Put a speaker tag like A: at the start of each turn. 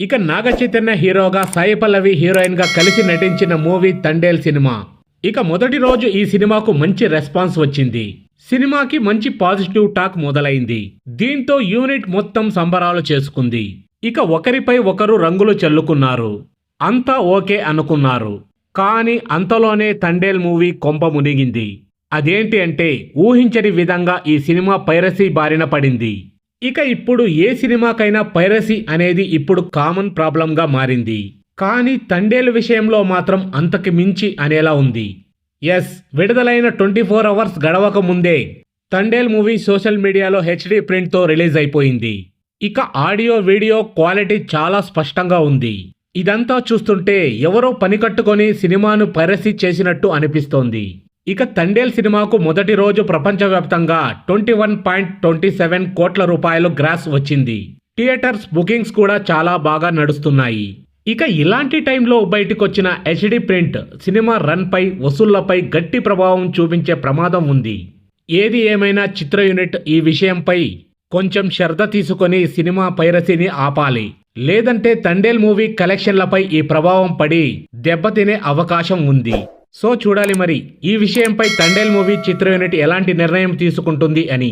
A: ఇక నాగ చైతన్య హీరోగా సాయి పల్లవి హీరోయిన్గా కలిసి నటించిన మూవీ తండేల్ సినిమా. ఇక మొదటి రోజు ఈ సినిమాకు మంచి రెస్పాన్స్ వచ్చింది. సినిమాకి మంచి పాజిటివ్ టాక్ మొదలైంది. దీంతో యూనిట్ మొత్తం సంబరాలు చేసుకుంది. ఇక ఒకరిపై ఒకరు రంగులు చల్లుకున్నారు. అంతా ఓకే అనుకున్నారు. కానీ అంతలోనే తండేల్ మూవీ కొంప మునిగింది. అదేంటి అంటే ఊహించని విధంగా ఈ సినిమా పైరసీ బారిన పడింది. ఇక ఇప్పుడు ఏ సినిమాకైనా పైరసీ అనేది ఇప్పుడు కామన్ ప్రాబ్లంగా మారింది. కానీ తండేలు విషయంలో మాత్రం అంతకు మించి అనేలా ఉంది. ఎస్ విడుదలైన ట్వంటీ ఫోర్ అవర్స్ గడవక ముందే తండేల్ మూవీ సోషల్ మీడియాలో హెచ్డి ప్రింట్తో రిలీజ్ అయిపోయింది. ఇక ఆడియో వీడియో క్వాలిటీ చాలా స్పష్టంగా ఉంది. ఇదంతా చూస్తుంటే ఎవరో పని కట్టుకొని సినిమాను పైరసీ చేసినట్టు అనిపిస్తోంది. ఇక తండేల్ సినిమాకు మొదటి రోజు ప్రపంచవ్యాప్తంగా twenty one point twenty seven కోట్ల రూపాయలు గ్రాస్ వచ్చింది. థియేటర్స్ బుకింగ్స్ కూడా చాలా బాగా నడుస్తున్నాయి. ఇక ఇలాంటి టైంలో బయటకొచ్చిన హెచ్డి ప్రింట్ సినిమా రన్పై వసూళ్ళపై గట్టి ప్రభావం చూపించే ప్రమాదం ఉంది. ఏది ఏమైనా చిత్ర యూనిట్ ఈ విషయంపై కొంచెం శ్రద్ధ తీసుకొని సినిమా పైరసీని ఆపాలి. లేదంటే తండేల్ మూవీ కలెక్షన్లపై ఈ ప్రభావం పడి దెబ్బతినే అవకాశం ఉంది. సో చూడాలి మరి ఈ విషయంపై తండేల్ మూవీ చిత్ర యూనిట్ ఎలాంటి నిర్ణయం తీసుకుంటుంది అని.